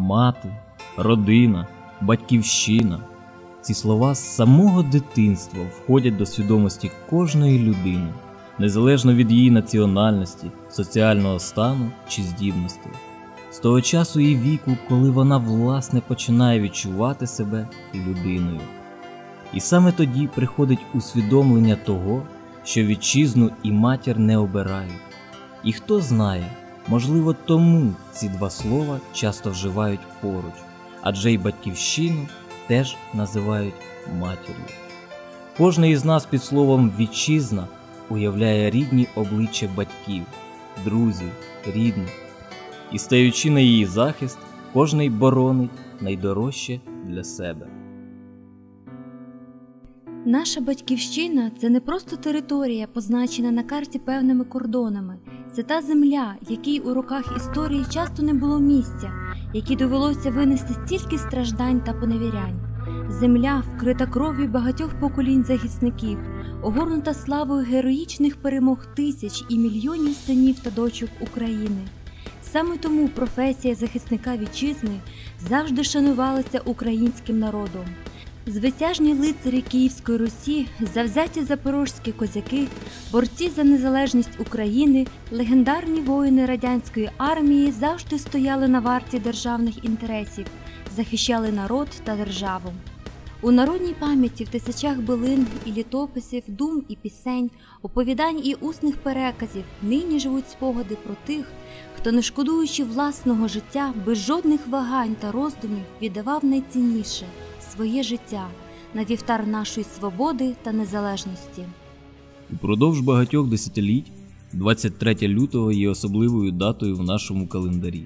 мати, родина, батьківщина. Ці слова з самого дитинства входять до свідомості кожної людини, незалежно від її національності, соціального стану чи здібностей. З того часу і віку, коли вона власне починає відчувати себе людиною. І саме тоді приходить усвідомлення того, що вітчизну і матір не обирають. І хто знає, можливо, тому ці два слова часто вживають поруч, адже й батьківщину теж називають матір'ю. Кожний із нас під словом вітчизна уявляє рідні обличчя батьків, друзів, рідних, і стаючи на її захист, кожний боронить найдорожче для себе. Наша батьківщина це не просто територія, позначена на карті певними кордонами. Це та земля, якій у роках історії часто не було місця, якій довелося винести стільки страждань та поневірянь. Земля, вкрита кров'ю багатьох поколінь захисників, огорнута славою героїчних перемог тисяч і мільйонів синів та дочок України. Саме тому професія захисника вітчизни завжди шанувалася українським народом. Звитяжні лицарі Київської Русі, завзяті запорожські козаки, борці за незалежність України, легендарні воїни радянської армії завжди стояли на варті державних інтересів, захищали народ та державу. У народній пам'яті в тисячах билин і літописів, дум і пісень, оповідань і усних переказів нині живуть спогади про тих, хто, не шкодуючи власного життя, без жодних вагань та роздумів віддавав найцінніше своє життя на вівтар нашої свободи та незалежності. Упродовж багатьох десятиліть 23 лютого є особливою датою в нашому календарі,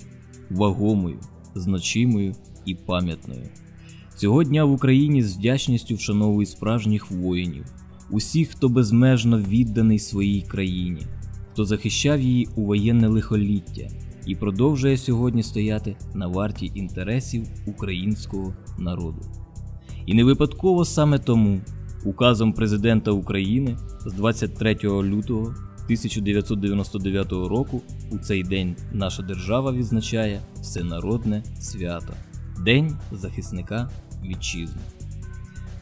вагомою, значимою і пам'ятною. Цього дня в Україні з вдячністю вшановують справжніх воїнів, усіх, хто безмежно відданий своїй країні, хто захищав її у воєнне лихоліття і продовжує сьогодні стояти на варті інтересів українського народу. І не випадково саме тому указом президента України з 23 лютого 1999 року у цей день наша держава відзначає всенародне свято День захисника вітчизни.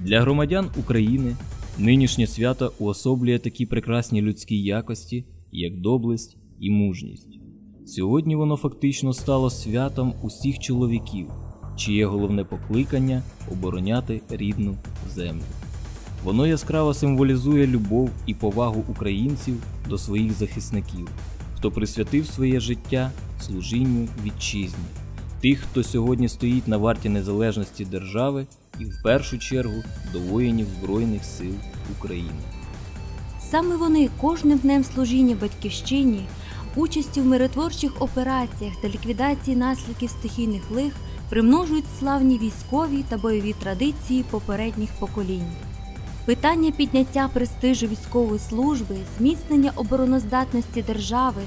Для громадян України нинішнє свято уособлює такі прекрасні людські якості, як доблесть і мужність. Сьогодні воно фактично стало святом усіх чоловіків, чиє головне покликання обороняти рідну землю. Воно яскраво символізує любов і повагу українців до своїх захисників, хто присвятив своє життя служінню вітчизні, тих, хто сьогодні стоїть на варті незалежності держави і в першу чергу до воїнів Збройних сил України. Саме вони кожним днем служіння батьківщині, участю в миротворчих операціях та ліквідації наслідків стихійних лих примножують славні військові та бойові традиції попередніх поколінь. Питання підняття престижу військової служби, зміцнення обороноздатності держави,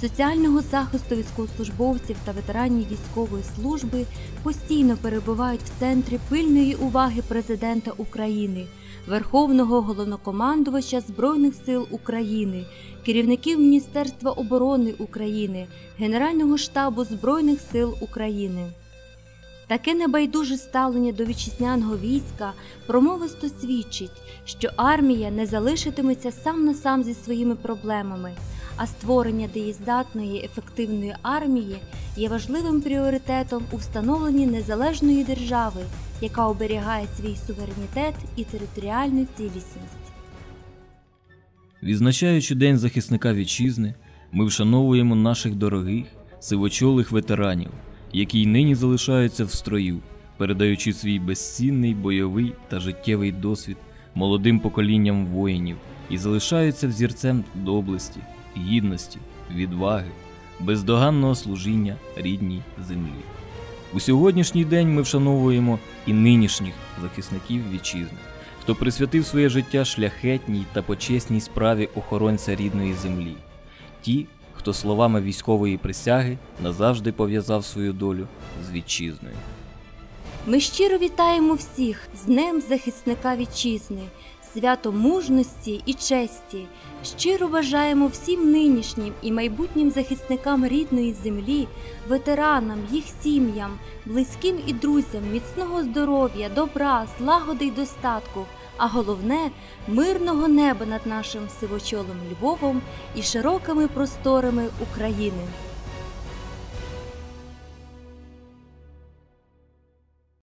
соціального захисту військовослужбовців та ветеранів військової служби постійно перебувають в центрі пильної уваги президента України, Верховного головнокомандувача Збройних сил України, керівників Міністерства оборони України, Генерального штабу Збройних сил України. Таке небайдуже ставлення до вітчизняного війська промовисто свідчить, що армія не залишитиметься сам на сам зі своїми проблемами, а створення дієздатної ефективної армії є важливим пріоритетом у встановленні незалежної держави, яка оберігає свій суверенітет і територіальну цілісність. Відзначаючи День захисника вітчизни, ми вшановуємо наших дорогих сивочолих ветеранів, які нині залишаються в строю, передаючи свій безцінний бойовий та життєвий досвід молодим поколінням воїнів і залишаються взірцем доблесті, гідності, відваги, бездоганного служіння рідній землі. У сьогоднішній день ми вшановуємо і нинішніх захисників вітчизни, хто присвятив своє життя шляхетній та почесній справі охоронця рідної землі, ті, хто словами військової присяги назавжди пов'язав свою долю з вітчизною. Ми щиро вітаємо всіх з Днем захисника вітчизни, свято мужності і честі. Щиро бажаємо всім нинішнім і майбутнім захисникам рідної землі, ветеранам, їх сім'ям, близьким і друзям міцного здоров'я, добра, злагоди й достатку, а головне мирного неба над нашим сивочолим Львовом і широкими просторами України.